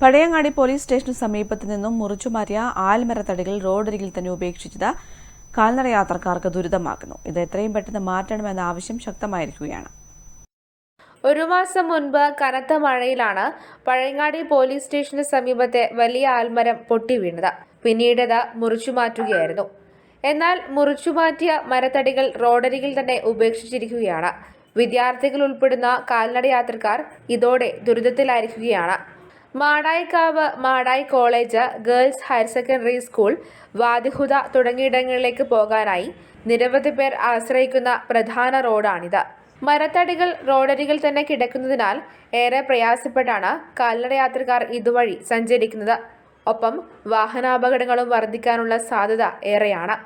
Pazhayangadi police സ്റ്റേഷന് സമീപത്ത് നിന്നും മുറിച്ചുമാറ്റിയ ആൽമരത്തടികൾ റോഡരികിൽ തന്നെ ഉപേക്ഷിച്ചത് കാൽനട യാത്രക്കാർക്ക് ദുരിതമാക്കുന്നു. ഇത് എത്രയും പെട്ടെന്ന് മാറ്റണമെന്ന ആവശ്യം ശക്തമായിരിക്കുകയാണ്. ഒരു മാസം മുൻപ് കനത്ത മഴയിലാണ് പഴയങ്ങാടി പോലീസ് സ്റ്റേഷന് സമീപത്തെ വലിയ ആൽമരം പൊട്ടി പൊട്ടിവീണത്. പിന്നീടത് മുറിച്ചു മാറ്റുകയായിരുന്നു എന്നാൽ മുറിച്ചുമാറ്റിയ മരത്തടികൾ റോഡരികിൽ തന്നെ ഉപേക്ഷിച്ചിരിക്കുകയാണ്. വിദ്യാർത്ഥികൾ ഉൾപ്പെടുന്ന കാൽനട യാത്രക്കാർ ഇതോടെ ദുരിതത്തിലായിരിക്കുകയാണ്. Madayikkavu Madayi college girls higher secondary school Wadihuda തുടങ്ങിയിടങ്ങളിലേക്ക് പോകാനായി നിരവധി പേർ ആശ്രയിക്കുന്ന പ്രധാന റോഡാണിത്. മരത്തടികൾ റോഡരികിൽ തന്നെ കിടക്കുന്നതിനാൽ ഏറെ പ്രയാസപ്പെട്ടാണ് കാൽനടയാത്രക്കാർ ഇതുവഴി സഞ്ചരിക്കുന്നത്. ഒപ്പം വാഹനാപകടങ്ങളും വർദ്ധിക്കാനുള്ള സാധ്യത ഏറെയാണ്.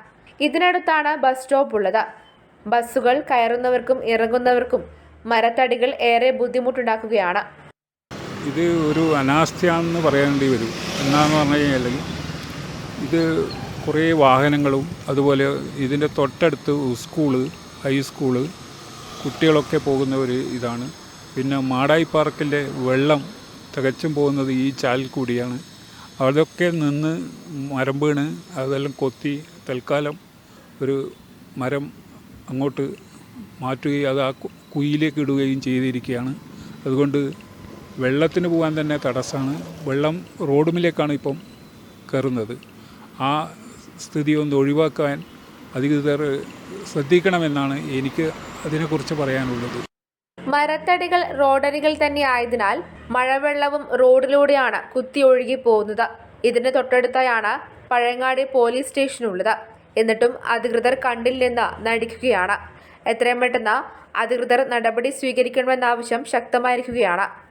ഇതിനടുത്താണ് ബസ് സ്റ്റോപ്പ് ഉള്ളത്. ബസ്സുകൾ കയറുന്നവർക്കും ഇറങ്ങുന്നവർക്കും മരത്തടികൾ ഏറെ ബുദ്ധിമുട്ടുണ്ടാക്കുകയാണ്. ഇത് ഒരു അനാസ്ഥയാണെന്ന് പറയേണ്ടി വരും എന്നാന്ന് പറഞ്ഞു കഴിഞ്ഞാൽ ഇത് കുറേ വാഹനങ്ങളും അതുപോലെ ഇതിന്റെ തൊട്ടടുത്ത് സ്കൂൾ ഹൈസ്കൂൾ കുട്ടികളൊക്കെ പോകുന്ന ഒരു ഇതാണ്. പിന്നെ മാടായി പാർക്കിന്റെ വെള്ളം തികച്ചും പോകുന്നത് ഈ ചാലിൽ കൂടിയാണ്. അതൊക്കെ നിന്ന് മരം വീണ് അതെല്ലാം കൊത്തി തൽക്കാലം ഒരു മരം അങ്ങോട്ട് മാറ്റുകയും അത് ആ കുയിലേക്ക് ഇടുകയും ചെയ്തിരിക്കുകയാണ്. അതുകൊണ്ട് വെള്ളത്തിന് പോകാൻ തന്നെ തടസ്സമാണ്. വെള്ളം റോഡുമിലേക്കാണ് ഇപ്പം കയറുന്നത്. ആ സ്ഥിതി ഒന്ന് ഒഴിവാക്കാൻ അധികൃതർ ശ്രദ്ധിക്കണമെന്നാണ് എനിക്ക് അതിനെക്കുറിച്ച് പറയാനുള്ളത്. മരത്തടികൾ റോഡരികൾ തന്നെ ആയതിനാൽ മഴവെള്ളവും റോഡിലൂടെയാണ് കുത്തി ഒഴുകി പോകുന്നത്. ഇതിന് തൊട്ടടുത്തായാണ് പഴങ്ങാടി പോലീസ് സ്റ്റേഷനുള്ളത്. എന്നിട്ടും അധികൃതർ കണ്ടില്ലെന്ന് നടിക്കുകയാണ്. എത്രയും പെട്ടെന്ന് അധികൃതർ നടപടി സ്വീകരിക്കണമെന്ന ആവശ്യം ശക്തമായിരിക്കുകയാണ്.